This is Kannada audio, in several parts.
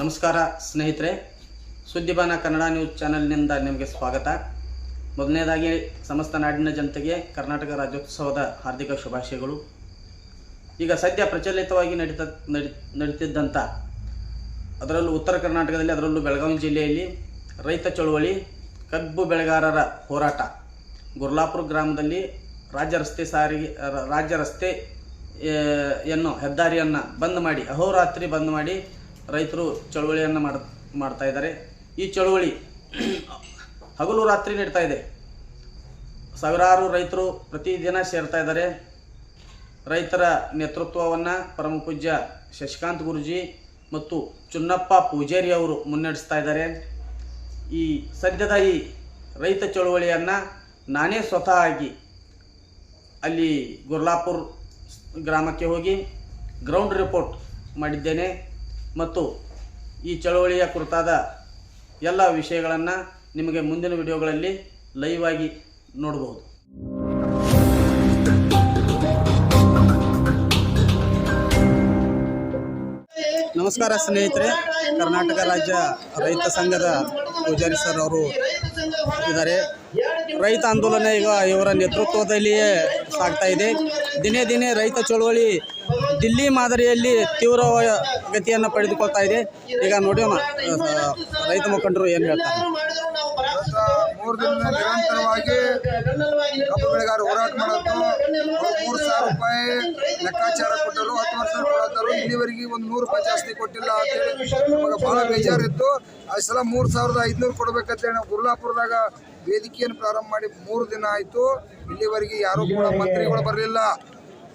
ನಮಸ್ಕಾರ ಸ್ನೇಹಿತರೆ, ಸುದ್ದಿಬಾನ ಕನ್ನಡ ನ್ಯೂಸ್ ಚಾನೆಲ್ನಿಂದ ನಿಮಗೆ ಸ್ವಾಗತ. ಮೊದಲನೇದಾಗಿ, ಸಮಸ್ತ ನಾಡಿನ ಜನತೆಗೆ ಕರ್ನಾಟಕ ರಾಜ್ಯೋತ್ಸವದ ಹಾರ್ದಿಕ ಶುಭಾಶಯಗಳು. ಈಗ ಸದ್ಯ ಪ್ರಚಲಿತವಾಗಿ ನಡೀತ, ನಡಿ ನಡೀತಿದ್ದಂಥ ಅದರಲ್ಲೂ ಉತ್ತರ ಕರ್ನಾಟಕದಲ್ಲಿ, ಅದರಲ್ಲೂ ಬೆಳಗಾವಿ ಜಿಲ್ಲೆಯಲ್ಲಿ ರೈತ ಚಳುವಳಿ ಕಬ್ಬು ಬೆಳೆಗಾರರ ಹೋರಾಟ. ಗುರ್ಲಾಪುರ ಗ್ರಾಮದಲ್ಲಿ ರಾಜ್ಯ ರಸ್ತೆ ಸಾರಿಗೆ ರಾಜ್ಯ ರಸ್ತೆ ಯನ್ನು, ಹೆದ್ದಾರಿಯನ್ನು ಬಂದ್ ಮಾಡಿ, ಅಹೋರಾತ್ರಿ ಬಂದ್ ಮಾಡಿ ರೈತರು ಚಳುವಳಿಯನ್ನು ಮಾಡ್, ಮಾಡ್ತಾ ಇದ್ದಾರೆ. ಈ ಚಳುವಳಿ ಹಗಲು ರಾತ್ರಿ ನೀಡ್ತಾ ಇದೆ. ಸಾವಿರಾರು ರೈತರು ಪ್ರತಿದಿನ ಸೇರ್ತಾ ಇದ್ದಾರೆ. ರೈತರ ನೇತೃತ್ವವನ್ನು ಪರಮ ಪೂಜ್ಯ ಶಶಿಕಾಂತ್ ಗುರುಜಿ ಮತ್ತು ಚುನ್ನಪ್ಪ ಪೂಜಾರಿ ಅವರು ಮುನ್ನಡೆಸ್ತಾ ಇದ್ದಾರೆ. ಈ ಸದ್ಯದ ಈ ರೈತ ಚಳುವಳಿಯನ್ನು ನಾನೇ ಸ್ವತಃ ಆಗಿ ಅಲ್ಲಿ ಗುರ್ಲಾಪುರ್ ಗ್ರಾಮಕ್ಕೆ ಹೋಗಿ ಗ್ರೌಂಡ್ ರಿಪೋರ್ಟ್ ಮಾಡಿದ್ದೇನೆ. ಮತ್ತು ಈ ಚಳವಳಿಯ ಕುರಿತಾದ ಎಲ್ಲ ವಿಷಯಗಳನ್ನು ನಿಮಗೆ ಮುಂದಿನ ವಿಡಿಯೋಗಳಲ್ಲಿ ಲೈವ್ ಆಗಿ ನೋಡಬಹುದು ನಮಸ್ಕಾರ ಸ್ನೇಹಿತರೆ, ಕರ್ನಾಟಕ ರಾಜ್ಯ ರೈತ ಸಂಘದ ಪೂಜಾರಿ ಸರ್ ಅವರು ಇದ್ದಾರೆ. ರೈತ ಆಂದೋಲನ ಈಗ ಇವರ ನೇತೃತ್ವದಲ್ಲಿಯೇ ಸಾಗ್ತಾ ಇದೆ. ದಿನೇ ದಿನೇ ರೈತ ಚಳವಳಿ ದಿಲ್ಲಿ ಮಾದರಿಯಲ್ಲಿ ತೀವ್ರ ಗತಿಯನ್ನು ಪಡೆದುಕೊಳ್ತಾ ಇದೆ. ಈಗ ನೋಡೋಣ ರೈತ ಮುಖಂಡರು ಏನು ಹೇಳ್ತಾರೆ? ಮೂರು ದಿನ ನಿರಂತರವಾಗಿ ಕಬ್ಬು ಬೆಳೆಗಾರರು ಹೋರಾಟ ಮಾಡೋದು ಮೂರು ಸಾವಿರ ರೂಪಾಯಿ ಲೆಕ್ಕಾಚಾರ ಕೊಟ್ಟರು, ಹತ್ತು ವರ್ಷ ಕೊಡತ್ತಾರು ಇಲ್ಲಿವರೆಗೆ ಒಂದು ನೂರು ರೂಪಾಯಿ ಜಾಸ್ತಿ ಕೊಟ್ಟಿಲ್ಲ ಅಂತೇಳಿ ನಮಗೆ ಭಾಳ ಬೇಜಾರಿತ್ತು. ಆ ಸಲ ಮೂರು ಸಾವಿರದ ಐದುನೂರು ಕೊಡಬೇಕಂತೇಳಿ ನಾವು ಗುರುಲಾಪುರದಾಗ ವೇದಿಕೆಯನ್ನು ಪ್ರಾರಂಭ ಮಾಡಿ ಮೂರು ದಿನ ಆಯಿತು. ಇಲ್ಲಿವರೆಗೆ ಯಾರೂ ಕೂಡ ಮಂತ್ರಿಗಳು ಬರಲಿಲ್ಲ.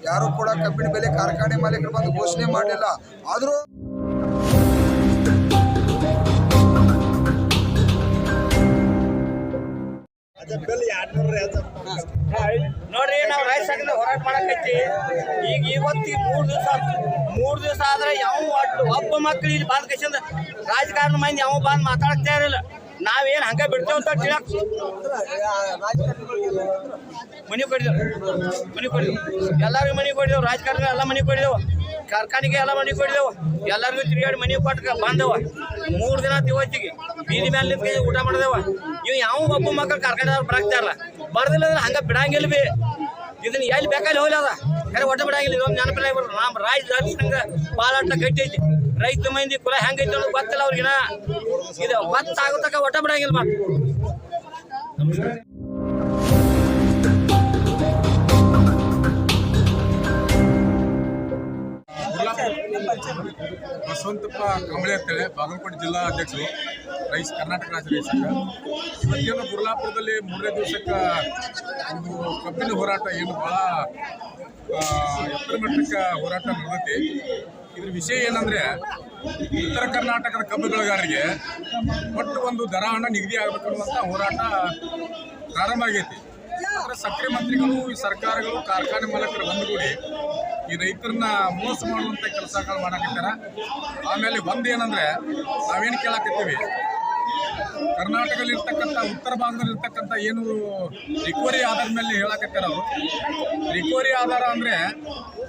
ಯಾರೂ ಕೂಡ ಕಬ್ಬಿಣ ಬೆಲೆ ಕಾರ್ಖಾನೆ ಮಾಲೀಕರು ಬಂದು ಘೋಷಣೆ ಮಾಡಲಿಲ್ಲ. ಆದರೂ ನೋಡ್ರಿ ನಾವು ರೈತ ಹಾಕಿದ್ರೆ ಹೋರಾಟ ಮಾಡಕೈತಿ ಈಗ ಇವತ್ತು ಮೂರು ಮೂರ್ ದಿವಸ ಮೂರ್ ದಿವಸ ಆದ್ರೆ ಯಾವ ಒಟ್ಟು ಒಬ್ಬ ಮಕ್ಳು ಇಲ್ಲಿ ಬಂದ್ ಕೈಸಿಂದ ರಾಜಕಾರಣ ಮಂದಿ ಯಾವ ಬಂದು ಮಾತಾಡ್ತಾ ಇರಲಿಲ್ಲ ನಾವೇನ್ ಹಂಗ ಬಿಡ್ತೇವ ಅಂತ ತಿಳಕ್ ಮನಿ ಕೊಡಿದೆವು ಮನಿ ಕೊಡಿದೆವು ಎಲ್ಲರಿಗೂ ಮನಿ ಕೊಡಿದೆವು ರಾಜಕಾರಣ ಎಲ್ಲ ಮನಿ ಕೊಡಿದೆವು ಕಾರ್ಖಾನೆಗೆ ಎಲ್ಲ ಮನಿ ಕೊಡಿದೆವು ಎಲ್ಲರಿಗೂ ತಿರುಗಾಡಿ ಮನಿ ಕೊಟ್ಟ ಬಂದವ. ಮೂರು ದಿನ ತಿವತ್ತಿಗೆ ಬೀದಿ ಮೇಲೆ ನಿಂತ ಊಟ ಮಾಡಿದೆವ. ಇವ್ ಯಾವ ಒಬ್ಬ ಮಕ್ಕಳು ಕಾರ್ಖಾನೆ ಬರಾಕ್ತಾರಲ್ಲ ಬರ್ದಿಲ್ಲ ಅಂದ್ರೆ ಹಂಗ ಬಿಡಂಗಿಲ್ಲ ಬಿ. ಇದನ್ನ ಎಲ್ಲಿ ಬೇಕಾದ್ರೆ ಹೋಗ್ಲದ ಕರೆ ಒಟ್ಟ ಬಿಡಾಗಿಲ್ಲ ಇದೊಂದು ನೆನಪಿಲ್ಲ ನಮ್ಮ ರಾಜ್ಯ ಸಂಘ ಬಾಳಾಟ ಗಟ್ಟಿ ರೈತ ಮಂದಿ ಕುಲ ಹೆಂಗೈತಿ ಅನ್ನೋದು ಗೊತ್ತಿಲ್ಲ ಅವ್ರಿಗಿನ ಇದು ಗೊತ್ತಾಗೋತಕ ಒಟ್ಟ ಬಿಡಾಗಿಲ್ಲ ಮತ್ತೆ ಬಸವಂತಪ್ಪ ಕಂಬಳಿ ಅಂತೇಳಿ ಬಾಗಲಕೋಟೆ ಜಿಲ್ಲಾ ಅಧ್ಯಕ್ಷರು, ರೈಸ್ ಕರ್ನಾಟಕ ರಾಜ್ಯ ರೈತ ಸಂಘ. ಇವತ್ತೇನು ಮೂರನೇ ದಿವಸಕ್ಕೆ ಒಂದು ಕಬ್ಬಿನ ಹೋರಾಟ ಏನು ಭಾಳ ಎತ್ತರ ಮಟ್ಟಕ್ಕೆ ಹೋರಾಟ ನಡೆದೈತಿ. ಇದ್ರ ವಿಷಯ ಏನಂದ್ರೆ, ಉತ್ತರ ಕರ್ನಾಟಕದ ಕಬ್ಬು ಬೆಳೆಗಾರರಿಗೆ ಒಟ್ಟು ಒಂದು ದರ ಹಣ ನಿಗದಿ ಆಗಬೇಕು ಅನ್ನುವಂಥ ಹೋರಾಟ ಪ್ರಾರಂಭ ಆಗೈತಿ. ಆದರೆ ಸಕ್ರೆ ಮಂತ್ರಿಗಳು ಸರ್ಕಾರಗಳು, ಕಾರ್ಖಾನೆ ಮಾಲಕರು ಒಂದುಗೂಡಿ ಈ ರೈತರನ್ನ ಮೋಸ ಮಾಡುವಂಥ ಕೆಲಸಗಳು ಮಾಡಕತ್ತಾರ ಆಮೇಲೆ ಒಂದು ಏನಂದ್ರೆ ನಾವೇನು ಕೇಳಕತ್ತೀವಿ? ಕರ್ನಾಟಕದಲ್ಲಿ ಇರ್ತಕ್ಕಂಥ ಉತ್ತರ ಭಾಗದಲ್ಲಿ ಇರ್ತಕ್ಕಂಥ ಏನು ರಿಕವರಿ ಆಧಾರ ಮೇಲೆ ಹೇಳಕತ್ತಾರ ಅವರು. ರಿಕವರಿ ಆಧಾರ ಅಂದರೆ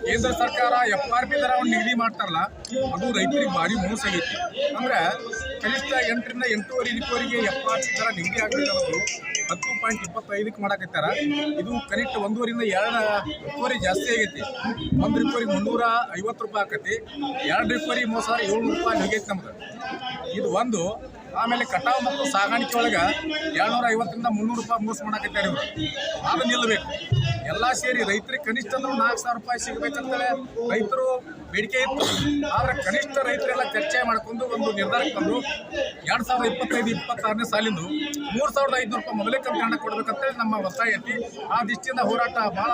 ಕೇಂದ್ರ ಸರ್ಕಾರ ಎಫ್ ಆರ್ ಪಿ ದರವನ್ನು ನಿಗದಿ ಮಾಡ್ತಾರಲ್ಲ, ಅದು ರೈತರಿಗೆ ಭಾರಿ ಮೋಸ ಆಗೈತಿ. ಅಂದ್ರೆ ಕನಿಷ್ಠ ಎಂಟರಿಂದ ಎಂಟೂವರೆ ರಿಕವರಿಗೆ ಎಫ್ ಆರ್ ಪಿ ದರ ನಿಗದಿ ಆಗಬೇಕಾದ್ರು ಹತ್ತು ಪಾಯಿಂಟ್ ಇಪ್ಪತ್ತೈದಕ್ಕೆ ಮಾಡಕತ್ತಾರ. ಇದು ಕನಿಷ್ಠ ಒಂದೂವರಿಂದ ಎರಡು ರಿಕವರಿ ಜಾಸ್ತಿ ಆಗೈತಿ. ಒಂದು ರಿಕವರಿ ಮುನ್ನೂರ ಐವತ್ತು ರೂಪಾಯಿ ಆಕತಿ. ಎರಡು ರಿಕವರಿ ಮೂರು ಏಳ್ನೂರು ರೂಪಾಯಿ ಹೋಗೈತಿ ನಮ್ಗೆ. ಇದು ಒಂದು. ಆಮೇಲೆ ಕಟಾವು ಮತ್ತು ಸಾಗಾಣಿಕೆ ಒಳಗೆ ಏಳ್ನೂರ ಐವತ್ತರಿಂದ ಮುನ್ನೂರು ರೂಪಾಯಿ ಮೋಸ ಮಾಡಕತ್ತಾರೆ ಇವರು. ಅದು ನಿಲ್ಲಬೇಕು. ಎಲ್ಲ ಸೇರಿ ರೈತರಿಗೆ ಕನಿಷ್ಠ ಅಂದ್ರೆ ನಾಲ್ಕು ಸಾವಿರ ರೂಪಾಯಿ ಸಿಗಬೇಕಂತೇಳಿ ರೈತರು ಬೇಡಿಕೆ ಇತ್ತು. ಆದರೆ ಕನಿಷ್ಠ ರೈತರೆಲ್ಲ ಚರ್ಚೆ ಮಾಡ್ಕೊಂಡು ಒಂದು ನಿರ್ಧಾರಕ್ಕೆ ಬಂದು ಎರಡು ಸಾವಿರದ ಇಪ್ಪತ್ತೈದು, ಇಪ್ಪತ್ತಾರನೇ ಸಾಲಿಂದು ಮೂರು ಸಾವಿರದ ಐದುನೂರು ರೂಪಾಯಿ ಮೊದಲೇ ಕಂಪನಿ ಹಣ ಕೊಡಬೇಕಂತ ನಮ್ಮ ಒತ್ತಾಯ ಐತಿ. ಆ ದೃಷ್ಟಿಯಿಂದ ಹೋರಾಟ ಭಾಳ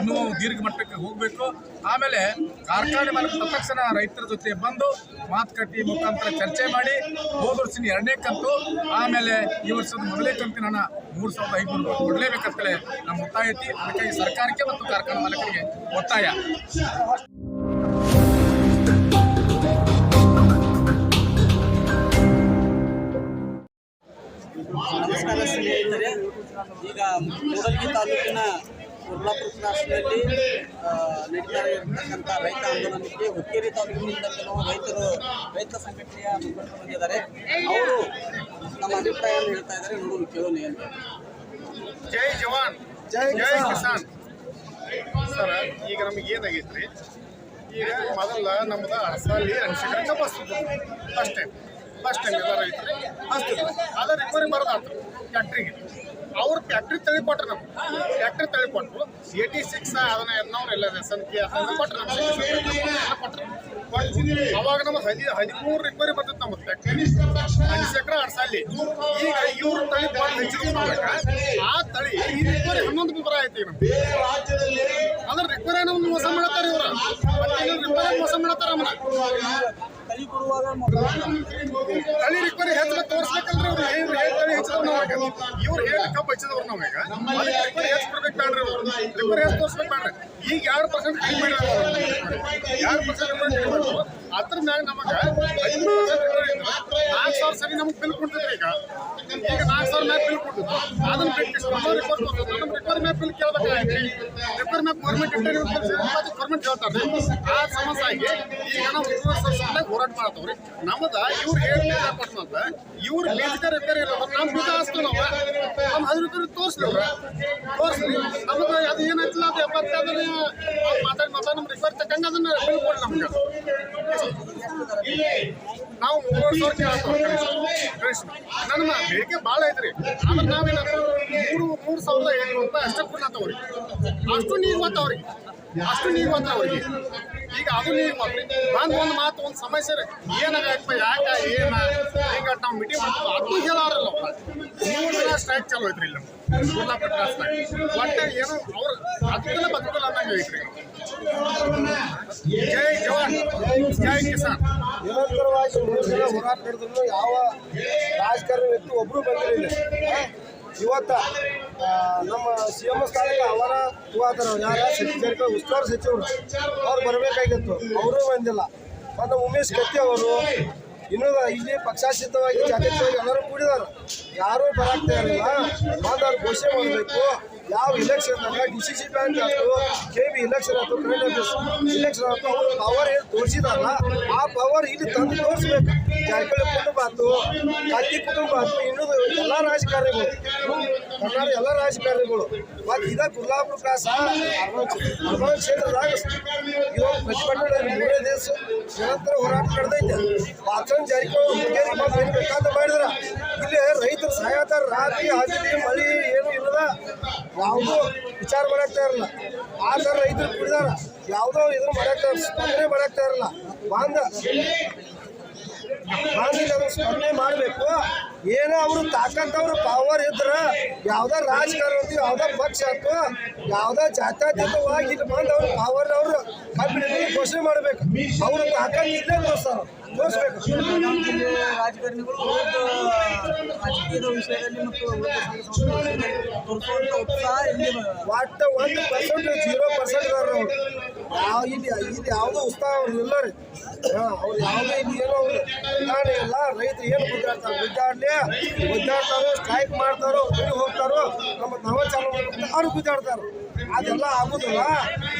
ಇನ್ನೂ ದೀರ್ಘ ಮಟ್ಟಕ್ಕೆ ಹೋಗಬೇಕು. ಆಮೇಲೆ ಕಾರ್ಖಾನೆ ಮಾಲಕ ತಕ್ಷಣ ರೈತರ ಜೊತೆ ಬಂದು ಮಾತುಕತೆ ಮುಖಾಂತರ ಚರ್ಚೆ ಮಾಡಿ ಹೋದ ವರ್ಷದ ಎರಡನೇ ಕಂತು, ಆಮೇಲೆ ಈ ವರ್ಷದ ಮೊದಲನೇ ಕಂತಿನ ಹಣ ಮೂರು ಸಾವಿರದ ಐದುನೂರು ರೂಪಾಯಿ ಕೊಡಲೇಬೇಕಂತಲೇ ನಮ್ಮ ಒತ್ತಾಯ ಐತಿ ಅದಕ್ಕಾಗಿ ಸರ್ಕಾರಕ್ಕೆ ಮತ್ತು ಕಾರ್ಖಾನೆ ಮಾಲೀಕರಿಗೆ ಒತ್ತಾಯ. ನಮಸ್ಕಾರ ಈಗ ಮೊದಲಿಗೆ ತಾಲೂಕಿನ ಕುರ್ಲಾಪುರ ಕ್ರಾಸ್ನಲ್ಲಿ ನಡೀತಾರೆ ನಡೀತಾ ಇರತಕ್ಕಂಥ ರೈತ ಆಂದೋಲನಕ್ಕೆ ಹುಕ್ಕೇರಿ ತಾಲೂಕಿನಿಂದ ಕೆಲವು ರೈತರು ರೈತ ಸಂಘಟನೆಯ ಮುಖಂಡರು ಬಂದಿದ್ದಾರೆ. ಅವರು ನಮ್ಮ ಅಭಿಪ್ರಾಯವನ್ನು ಹೇಳ್ತಾ ಇದ್ದಾರೆ. ನೋಡೋಣ ಕೇಳೋಣ ಏನು. ಜೈ ಜವಾನ್. ಜೈ ಜೈ ಕಿಸಾನ್. ಸರ್ ಈಗ ನಮಗೆ ಏನಾಗೈತ್ರಿ? ಈಗ ಮೊದಲ ನಮ್ದು ಅರಸಲ್ಲಿ ಅನಿಸಿಕೆ ಬಸ್ ಫಸ್ಟ್ ಟೈಮ್ ಫಸ್ಟ್ ಟೈಮ್ ಎಲ್ಲ ರೈತರು. ಹಚ್ತಿದ್ರು ಅದ ರಿಪೇರಿ ಬರೋದಾತು ಫ್ಯಾಕ್ಟ್ರಿಗೆ ಅವ್ರು ಫ್ಯಾಕ್ಟ್ರಿ ತಳಿ ಕೊಟ್ರು ನಮ್ಗೆ. ಫ್ಯಾಕ್ಟ್ರಿ ತಳಿ ಕೊಟ್ಟರು ಏಯ್ಟಿ ಸಿಕ್ಸ್ ಅದನ್ನ ಎದ್ನವ್ರು ಕೊಟ್ರು ನಮ್ಗೆ. ಎಲ್ಲ ಅವಾಗ ನಮ್ಮ ಹದಿ ಹದಿಮೂರು ರಿಕ್ವರಿ ಬರ್ತೈತೆ ನಮ್ಮ ಫ್ಯಾಕ್ಟ್ರಿ ಅನಿಸಕ್ರ ಅರ್ಸಲ್ಲಿ ಈಗ ಇವ್ರ ತಳಿ ಭಾಳ ಹೆಚ್ಚಿದ್ರು ಆ ತಳಿ ಈ ರಿಕವರಿ ಹನ್ನೊಂದು ಪೇಪರ್ ಐತಿ ಈಗ ನಮ್ಗೆ. ಅಂದ್ರೆ ರಿಕ್ವರಿ ನಮ್ಗೆ ಮೋಸ ಮಾಡತ್ತಾರ ಇವ್ರ. ರಿಕ್ವರಿ ಮೋಸ ಮಾಡತ್ತಾರ ತಳಿ ರಿಕವರಿ ಹೆಚ್ಚು ತೋರಿಸ್ಬೇಕಲ್ರಿ ಅವ್ರು. ಏನು ತಳಿ ನಮಗೆ ನಾವಾಗ ಇವ್ರು ಏನ್ ಕಬ್ಬು ಹಚ್ಚಿದವ್ರು ನಾವೀಗ ಅದಕ್ಕೆ ರಿಕವರಿ ಹೆಚ್ಚು ಕೊಡ್ಬೇಕು ಬೇಡ್ರಿ ರಿಕವರಿ ಹೆಚ್ಚು ತೋರಿಸ್ಬೇಕು ಬೇಡ್ರಿ ಈಗ ಎರಡು ಪರ್ಸೆಂಟ್ ಕಡಿಮೆ ಎರಡು ಪರ್ಸೆಂಟ್ ಕಡಿಮೆ ಅದ್ರ ಮ್ಯಾಗ ನಮಗ ಐದು ನಾಲ್ಕು ಸಾವಿರ ಸರಿ ನಮ್ಗೆ ಬಿಲ್ ಕೊಡ್ತಿದ್ರಿ ಈಗ. ಈಗ ನಾಲ್ಕು ಸಾವಿರ ಮ್ಯಾಗ ಬಿಲ್ ಕೊಡ್ತಿದ್ರು ಅದನ್ನ ಬಿಟ್ಟು ರಿಕವರಿ ಮ್ಯಾಗ ಬಿಲ್ ಕೇಳ್ಬೇಕಾಗೈತಿ ರಿಕವರಿ ಮ್ಯಾಗ ಗೌರ್ಮೆಂಟ್ ಇಂಟರ್ವ್ಯೂ ಗೌರ್ಮೆಂಟ್ ಹೇಳ್ತಾರೆ. ಆ ಸಮಸ್ಯೆ ಆಗಿ ಈಗ ನಾವು ವರ್ಷ ಹೋರಾಟ ಮಾಡ್ತಾವ್ರಿ. ನಮ್ಮದ ಇವ್ರು ಹೇಳಿ ಕೊಟ್ಟನಂತ ಇವ್ರು ಬೀಜಕ ರಿಪೇರಿ ಇಲ್ಲ. ನಮ್ಮ ಬೀಜ ಹಚ್ತೀವಿ ನಾವು ನಮ್ಮ ಹದಿನ ರೂಪಾಯಿ ಅವ್ರ. ಅದು ಏನಾಯ್ತಿಲ್ಲ, ಅದು ಎಪ್ಪತ್ತೈದನೇ ಮಾತಾಡಿ ಮಾತಾಡಿ ನಮ್ಮ ರಿಪೇರಿ ಅದನ್ನ ಬಿಲ್ ಕೊಡಿ ನಮ್ಗೆ. ನಾವು ಮೂರು ಸಾವಿರ ನನ್ನ ಬೇಡಿಕೆ ಭಾಳ ಐತ್ರಿ. ಆದ್ರೆ ನಾವೇನಾದ್ರು ಮೂರು ಮೂರು ಸಾವಿರದ ಏಳ್ನೂರು ರೂಪಾಯಿ ಅಷ್ಟೇ ಕೊಡ್ಲತ್ತವ್ರಿ. ಅಷ್ಟು ನೀರು ಗೊತ್ತವ್ರಿಗೆ ಅಷ್ಟು ನೀರು ಗೊತ್ತ ಅವ್ರಿಗೆ ಈಗ ಅದು ನೀರು ಮಾತ್ರ ಒಂದು ಮಾತು, ಒಂದು ಸಮಸ್ಯೆ ಏನಾಗಪ್ಪ ಯಾಕೆ, ಏನ? ಈಗ ನಾವು ಮೀಟಿಂಗ್ ಮಾಡ್ತೀವಿ. ಅದು ಹೇಳಾರಲ್ಲ ಮೂರು ದಿನ ಸ್ಟ್ರೈಕ್ ಚಾಲು ಐತ್ರಿ ಇಲ್ಲಿ ಗುರ್ಲಾಪುರ ಏನು ಒಟ್ಟ ಏನು ಅವ್ರು ಅದಕ್ಕೆಲ್ಲ ಬದುಕಲ್ಲ ಅನ್ನಂಗೆ ಐತ್ರಿ ಜೈ ಜವಾನ್. ಜೈ ಕಿಸಾನ್. ನಿರಂತರವಾಗಿ ಯಾವ ರಾಜಕಾರಣಿ ವ್ಯಕ್ತಿ ಒಬ್ರು ಬಂದಿರಲಿಲ್ಲ ಇವತ್ತ ನಮ್ಮ ಸಿ ಎಂ ಸ್ಥಾನಕ್ಕೆ ಅವರ ಇವಾದ ಯಾರ ಸಚಿವ ಉಸ್ತುವಾರಿ ಸಚಿವರು, ಅವ್ರು ಬರಬೇಕಾಗಿತ್ತು. ಅವರು ಬಂದಿಲ್ಲ. ಮತ್ತು ಉಮೇಶ್ ಕತ್ತಿ ಅವರು ಇನ್ನೂ ಇಲ್ಲಿ ಪಕ್ಷಾಶಿತವಾಗಿ ಜಾಗತಿಕವಾಗಿ ಎಲ್ಲರೂ ಕೂಡಿದಾರೆ. ಯಾರೂ ಬರಾಗ್ತಾ ಇರಲಿಲ್ಲ. ಮತ್ತು ಘೋಷಣೆ ಮಾಡಬೇಕು. ಯಾವ election D C C bank ಆಯಿತು ಕೆ ಬಿ ಇಲೆಕ್ಷನ್ ಆಯಿತು ಕ್ರೆಡಿಟ್ ಇಲೆಕ್ಷನ್ ಆಯಿತು, ಅವ್ರು ಪವರ್ ಏನು ತೋರಿಸಿದಾರಲ್ಲ, ಆ ಪವರ್ ಇಲ್ಲಿ ತಂದು ತೋರಿಸ್ಬೇಕು. ಜಾರಕಿಹೊಳಿ ಕುಟುಂಬ ಆಯ್ತು ಕತ್ತಿ ಕುಟುಂಬ ಆಯ್ತು ಇನ್ನೂ ಎಲ್ಲ ರಾಜಕಾರಣಿಗಳು. ಕರ್ನಾಟಕ ಎಲ್ಲ ರಾಜಕಾರಣಿಗಳು. ಮತ್ತು ಇದ ಕುರ್ಲಾಪುರ ಕ್ರಾಸ್ ಅರ್ಬನ್ ಕ್ಷೇತ್ರದಾಗ ಇವಾಗ ಪ್ರತಿಭಟನೆ ಮೂರೇ ದಿವಸ ನಿರಂತರ ಹೋರಾಟ ನಡೆದೈತೆ. ಪಾಚನ್ ಜಾರಿ ಮುಖೇರಿ ಬಂದು ಏನು ಬೇಕಾದ ಮಾಡಿದ್ರ. ಇಲ್ಲಿ ರೈತರು ಸಹಾಯತಾರ ರಾತ್ರಿ ಹಗಲಿ, ಮಳಿ ಏನು ಇಲ್ಲದ ಯಾವುದೂ ವಿಚಾರ ಮಾಡಾಕ್ತಾ ಇರಲ್ಲ. ಆ ಥರ ರೈತರು ಕುಡಿದಾರ. ಯಾವುದೋ ಇದನ್ನು ಮಾಡಾಕ್ತಾ ಸ್ಪಂದನೆ ಮಾಡಾಕ್ತಾ ಇರಲ್ಲ. ಬಾಂಧ ಬಾಂಧ ಸ್ಪಂದನೆ ಮಾಡಬೇಕು. ಏನೋ ಅವರು ತಾಕಂತವ್ರು ಪವರ್ ಇದ್ರ ಯಾವ್ದೋ ರಾಜಕಾರಣ ಯಾವ್ದ ಪಕ್ಷ ಆಯ್ತು ಯಾವ್ದೋ ಜಾತ್ಯತೀತವಾಗಿ ಇಲ್ಲಿ ಬಂದು ಅವ್ರ ಪವರ್ ಅವರು ಕಂಪ್ಲೀಟ್ ಘೋಷಣೆ ಮಾಡ್ಬೇಕು. ಅವ್ರ ತಾಕಂತ ಇಲ್ಲೇ ತೋರಿಸ್ತಾರ ತೋರಿಸ್ಬೇಕು. ಒಟ್ಟ ಒಂದು ಪರ್ಸೆಂಟ್ ಜೀರೋ ಪರ್ಸೆಂಟ್ ಇದಾರೆ ಅವ್ರು. ಯಾವ ಇಲ್ಲಿ ಯಾವುದೋ ಉತ್ಸಾಹ ಅವ್ರು ಇಲ್ಲ ರೀ. ಹಾಂ ಅವ್ರು ಯಾವುದೇ ಇಲ್ಲಿ ಏನೋ ಅವ್ರು ಉದಾಹರಣೆ ಇಲ್ಲ ರೈತರು ಏನು ಗುದ್ದಾಡ್ತಾರೆ ಗುದ್ದಾಡ್ಲಿ ಗುದ್ದಾಡ್ತಾರೋ ಸ್ಟ್ರೈಕ್ ಮಾಡ್ತಾರೋ ಹೋಗ್ತಾರೋ ನಮ್ಮ ನಾವ ಚಾಲು ಮಾಡ್ತಾರೆ ಅವ್ರು ಗುದ್ದಾಡ್ತಾರೆ. ಅದೆಲ್ಲ ಆಗುದಿಲ್ಲ.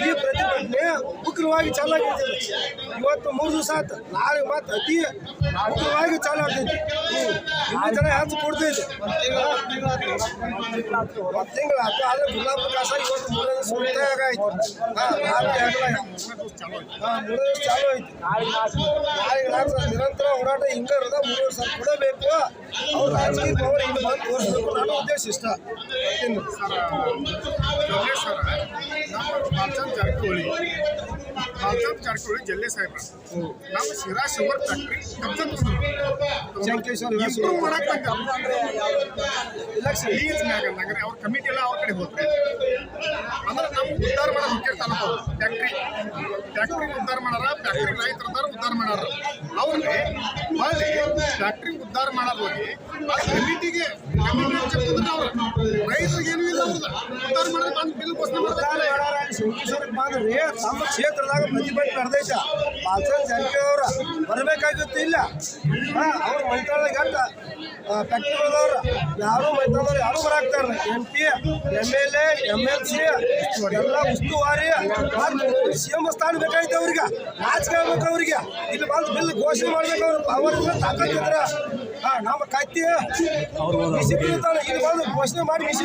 ಈ ಪ್ರತಿಭಟನೆ ಉಗ್ರವಾಗಿ ಚಾಲಾಗಿರ್ತದೆ ಇವತ್ತು ಮೂರು ದಿವಸ ಆಯ್ತು. ನಾಳೆ ಮತ್ತೆ ಅತಿ ಉಗ್ರವಾಗಿ ಚಾಲು ಆಗ್ತೈತಿ. ಇನ್ನೂ ಜನ ಹೆಚ್ಚು ಕೊಡ್ತೈತಿ ಒಂದು ತಿಂಗಳು ಆಯ್ತು. ಆದ್ರೆ ಗುಲಾಬ್ ಕಾಸ ಇವತ್ತು ಮೂರನೇ ಉಳಿತಾಯ ಆಗಾಯ್ತು. ಹಾಂ ಹಾಂ, ಮೂರನೇ ಚಾಲು ಐತಿ ನಾಳೆ ನಿರಂತರ ಹೋರಾಟ ಹಿಂಗೆ ಇರೋದ ಮೂರು ವರ್ಷ ಕೊಡಬೇಕು. ಅವ್ರು ರಾಜಕೀಯ ಪವರ್ ಹಿಂಗೆ ಬಂದು ತೋರಿಸ್ಬೇಕು ನನ್ನ ಉದ್ದೇಶ ಇಷ್ಟ. ಸರ್ ನಮ್ಮ ಬಾಲ್ಚಾಮ್ ಜಾರಕಿಹೊಳಿ ಜಲ್ಲೆ ಸಾಹೇಬ್ರ ನಮ್ಮ ಶಿರಾ ಶುಗರ್ ಫ್ಯಾಕ್ಟ್ರಿ ಇಂಪ್ರೂವ್ ಮಾಡಕ್ ಇಲೆಕ್ಷನ್ ಲೀಸ್ ಮ್ಯಾಗ ಅಂದ್ರೆ ಅವ್ರ ಕಮಿಟಿ ಎಲ್ಲ ಅವ್ರ ಕಡೆ ಹೋದ್ರೆ ಅಂದ್ರೆ ನಾವು ಉದ್ಧಾರ ಮಾಡೋ ಮುಖ್ಯ ತಾಲೂಕು ಫ್ಯಾಕ್ಟ್ರಿ. ಫ್ಯಾಕ್ಟ್ರಿ ಉದ್ಧಾರ ಮಾಡಾರ ಫ್ಯಾಕ್ಟ್ರಿ ರೈತರ ಉದ್ಧಾರ ಮಾಡಾರ ಅವ್ರಿಗೆ ಹೊಳ್ಳಿ ಫ್ಯಾಕ್ಟ್ರಿ ಉದ್ಧಾರ ಮಾಡೋದು ಹೋಗಿ ಆ ಕಮಿಟಿಗೆ ಕಮಿಟಿ ಅವ್ರು. ರೈತರಿಗೆ ಏನೂ ಇಲ್ಲ ಅವ್ರದ್ದು ಉದ್ಧಾರ ಮಾಡಿದ್ರೆ ಬಂದು ಬಿಲ್ ಘೋಷಣೆ ಮಾಡ್ತಾರೆ ಶೃಂಗೇಶ್ವರಕ್ಕೆ ಬಂದ್ರಿ ತಮ್ಮ ಕ್ಷೇತ್ರದಾಗ ಪ್ರತಿಭಟನೆ ನಡೆದೈತ ಬಾಲಚಂದ್ರ ಜಾರಕಿಹೊಳಿ ಅವ್ರ ಬರಬೇಕಾಗಿತ್ತು ಇಲ್ಲ. ಅವ್ರು ಅವ್ರ ಮಂತ್ರಾಲಯ ಗಂಟ ಯಾರು ಮೈತಾಳದವ್ರು ಯಾರು ಬರಾಕ್ತಾರ? M P M L A M L C ಎಲ್ಲ ಉಸ್ತುವಾರಿ ಸಿ ಎಂ ಸ್ಥಾನ ಬೇಕಾಗಿತ್ತು ಅವ್ರಿಗೆ. ರಾಜಕೀಯ ಬೇಕು ಅವ್ರಿಗೆ. ಇಲ್ಲಿ ಬಂದು ಬಿಲ್ ಘೋಷಣೆ ಮಾಡ್ಬೇಕು ಅವ್ರು. ಅವರಿಂದ ತಾಕತ್ತಿದ್ರ, ಹಾ, ನಮ್ಮ ಕತ್ತಿ ಇರ್ತಾನೆ ಇಲ್ಲಿ ಬಂದು ಘೋಷಣೆ ಮಾಡಿ ಬಿಸಿ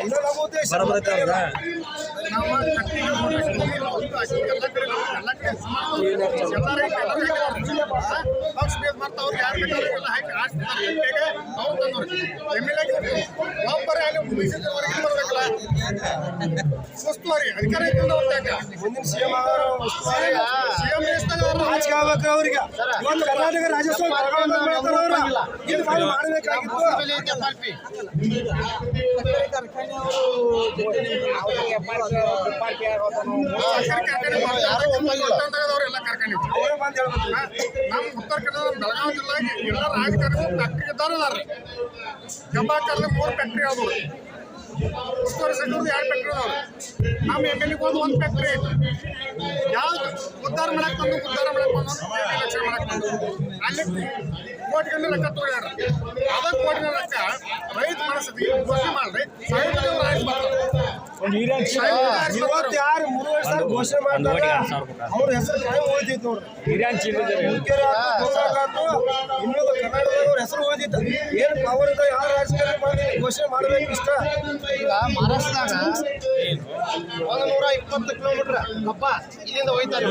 ಇದು ನಮ್ಮ ಉದ್ದೇಶ. ನಾವು ಕಟ್ಟಿಗೆ ಎಲ್ಲ ಕಡೆ ಎಲ್ಲ ಕಡೆ ಪಕ್ಷ ಅವ್ರಿಗೆ ಯಾರು ಬೇಕಾದ್ರೆಲ್ಲ ಹಾಕಿ ಆಡ್ಸ್ತಾರೆ ಎಂ ಪಿಗೆ ಅವ್ರು ತಂದವ್ರು ಎಂ ಎಲ್ ಎ ಒಬ್ಬರೇ ಅಲ್ಲಿ ಬಿಜೆಪಿವರೆಗೆ ಬರ್ಬೇಕಲ್ಲ ಉಸ್ತುವಾರಿ ಅಧಿಕಾರ ಮುಂದಿನ ಸಿಎಂ ಅವ್ರು ರಾಜಕೀಯ ಆಗ್ಬೇಕು ಅವ್ರಿಗೆ. ಇವತ್ತು ಕರ್ನಾಟಕ ರಾಜ್ಯೋತ್ಸವ. ಇಲ್ಲಿ ಬಂದು ಮಾಡಬೇಕಾಗಿತ್ತು ನಮ್ಮ ಉತ್ತರ ಕನ್ನಡ ಬೆಳಗಾವಿ ಜಿಲ್ಲೆಗೆ ಎಲ್ಲ ರಾಜಕಾರಣಿ ಫ್ಯಾಕ್ಟ್ರಿ ಇದ್ದಾರಲ್ಲ ಜಂಬಾಕರ್ಲಿ ಮೂರು ಫ್ಯಾಕ್ಟ್ರಿ ಆದವು. ಉಸ್ತುವಾರಿ ಸಚಿವರು ಎರಡು ಫ್ಯಾಕ್ಟ್ರಿ ಅದಾವೆ ನಮ್ಮ ಎಂ ಎಲ್ ಒಂದು ಒಂದು ಫ್ಯಾಕ್ಟ್ರಿ ಐತಿ ಯಾವ್ದು? ಉದ್ಧಾರ ಮಾಡಕ್ ಬಂದು, ಉದ್ಧಾರ ಮಾಡಕ್ ಬಂದು ರಕ್ಷಣೆ ಮಾಡಕ್ ಬಂದು. ಅಲ್ಲಿ ಕೋಟಿಗಂಡ ಲೆಕ್ಕ ತಗೊಂಡ್ಯಾರ ಅದ ಕೋಟಿನ ಲೆಕ್ಕ ರೈತ ಮನಸ್ಸಿಗೆ ಘೋಷಣೆ ಮಾಡ್ರಿ. ಇವತ್ತು ಯಾರು ಮೂರು ವರ್ಷ ಘೋಷಣೆ ಮಾಡ್ತಾರೆ? ಅವ್ರ ಹೆಸರು ಕಾಯಂ ನೋಡ್ರಿ ಇನ್ನೊಂದು ಕರ್ನಾಟಕದವ್ರ ಹೆಸರು ಉಳಿದಿತ್ತು ಏನು ಪವರ್ ಯಾವ ರಾಜಕಾರಣಿ ಮಾಡಿ ಘೋಷಣೆ ಮಾಡ್ಬೇಕು ಇಷ್ಟ? ಈಗ ಮಹಾರಾಷ್ಟ್ರದಾಗ ಒಂದು ನೂರ ಇಪ್ಪತ್ತು ಕಿಲೋಮೀಟರ್ ಕಪ್ಪ ಇಲ್ಲಿಂದ ಹೋಯ್ತಾರೆ.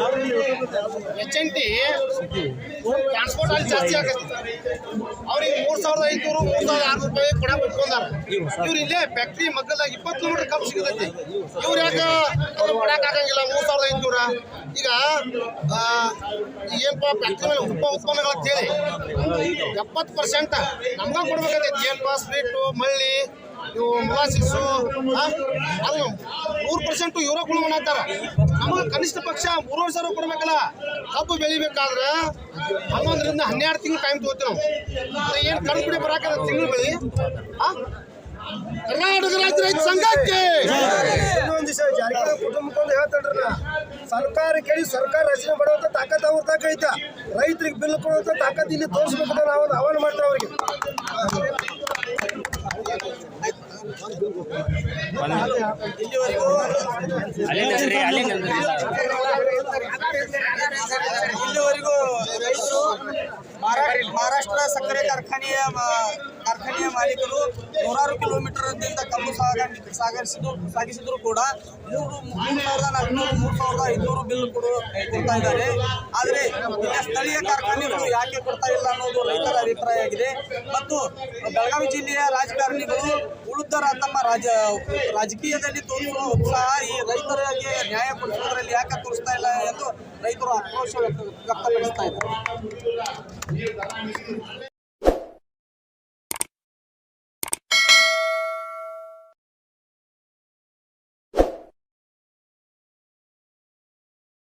ಎಚ್ ಎನ್ ಟಿ ಟ್ರಾನ್ಸ್ಪೋರ್ಟ್ ಅಲ್ಲಿ ಜಾಸ್ತಿ ಆಗತ್ತೆ. ಅವ್ರಿಗೆ ಮೂರ್ ಸಾವಿರದ ಐದುನೂರು ಮೂರ್ ಸಾವಿರದ ಆರ್ನೂರು ರೂಪಾಯಿ ಕೊಡಕ್ಕೆ ಇಟ್ಕೊಂಡಾರ ಇವ್ರು ಇಲ್ಲೇ ಫ್ಯಾಕ್ಟ್ರಿ ಮಗ್ಗದಾಗ ಇಪ್ಪತ್ತು ಕಿಲೋಮೀಟರ್ ಕಪ್ ಸಿಗತೈತಿ. ಇವ್ರು ಯಾಕೆ ಅವ್ರು ಮಾಡಕ್ ಆಗಂಗಿಲ್ಲ? ಮೂರ್ ಸಾವಿರದ ಐದುನೂರ ಈಗ ಏನ್ ಏನಪ್ಪ ಫ್ಯಾಕ್ಟ್ರಿ ಮೇಲೆ ಉಪ ಉತ್ಪನ್ನಗಳು ಅಂತೇಳಿ ಎಪ್ಪತ್ತು ಪರ್ಸೆಂಟ್ ನಮ್ಗ ಕೊಡ್ಬೇಕಾಗೈತಿ. ಏನಪ್ಪ ಸ್ವೀಟು ಮಳ್ಳಿ ಇವು ಮೊಲಾಸಿಸ್ಸು ಅದು ನೂರು ಪರ್ಸೆಂಟ್ ಇವ್ರ ಕುಳು ಮಾಡ್ತಾರ ನಮಗೆ ಕನಿಷ್ಠ ಪಕ್ಷ ಮೂರುವರೆ ಸಾವಿರ ಕೊಡ್ಬೇಕಲ್ಲ? ಕಬ್ಬು ಬೆಳಿಬೇಕಾದ್ರೆ ಹನ್ನೊಂದರಿಂದ ಹನ್ನೆರಡು ತಿಂಗಳು ಟೈಮ್ ತಗೋತೀವಿ ನಾವು. ಏನು ಕುಡಿ ಬರಾಕದ ತಿಂಗಳು ಬೆಳಿ. ಆ? ಕರ್ನಾಟಕ ರಾಜ್ಯ ರೈತ ಸಂಘಕ್ಕೆ. ಇನ್ನೊಂದು ದಿವಸ ಜಾರಕಿಹೊಳಿ ಕುಟುಂಬಕ್ಕೊಂದು ಹೇಳ್ತಾಳ್ರಿ ನಾ ಸರ್ಕಾರ ಕೇಳಿ ಸರ್ಕಾರ ರಚನೆ ಮಾಡುವಂತ ತಾಕತ್ ಅವ್ರ ತಾಕ ಐತ. ರೈತರಿಗೆ ಬಿಲ್ ಕೊಡುವಂತ ತಾಕತ್ ಇಲ್ಲಿ ತೋರಿಸ್ಬೇಕು ನಾವು ಆಹ್ವಾನ ಮಾಡ್ತೇವೆ ಅವ್ರಿಗೆ. ಇಲ್ಲಿವರೆಗೂ ರೈತರು ಮಹಾರಾ- ಮಹಾರಾಷ್ಟ್ರ ಸಕ್ಕರೆ ಕಾರ್ಖಾನೆಯ ಮ- ಮಾಲೀಕರು ನೂರಾರು ಕಿಲೋಮೀಟರ್ದಿಂದ ಕಬ್ಬು ಸಾಗಾಣಿಕೆ ಸಾಗಿಸಿದ್ರು ಸಾಗಿಸಿದ್ರು ಕೂಡ ಮೂರು ಮೂರು ಸಾವಿರದ ನಾಲ್ಕುನೂರು, ಮೂರು ಸಾವಿರದ ಐದುನೂರು ಬಿಲ್ ಕೊಡು ಕೊಡ್ತಾ ಇದ್ದಾರೆ. ಆದರೆ ಸ್ಥಳೀಯ ಕಾರ್ಖಾನೆಗಳು ಯಾಕೆ ಕೊಡ್ತಾ ಇಲ್ಲ ಅನ್ನೋದು ರೈತರ ಅಭಿಪ್ರಾಯ ಆಗಿದೆ. ಮತ್ತು ಬೆಳಗಾವಿ ಜಿಲ್ಲೆಯ ರಾಜಕಾರಣಿಗಳು ಉಳಿದರ ತಮ್ಮ ರಾಜ ರಾಜಕೀಯದಲ್ಲಿ ತೋರಿಸುವ ಉತ್ಸಾಹ ಈ ರೈತರಿಗೆ ನ್ಯಾಯ ಕೊಡಿಸುವುದರಲ್ಲಿ ಯಾಕೆ ತೋರಿಸ್ತಾ ಇಲ್ಲ ಎಂದು ರೈತರು ಆಕ್ರೋಶ ವ್ಯಕ್ತ ವ್ಯಕ್ತಪಡಿಸ್ತಾ ಇದ್ದಾರೆ.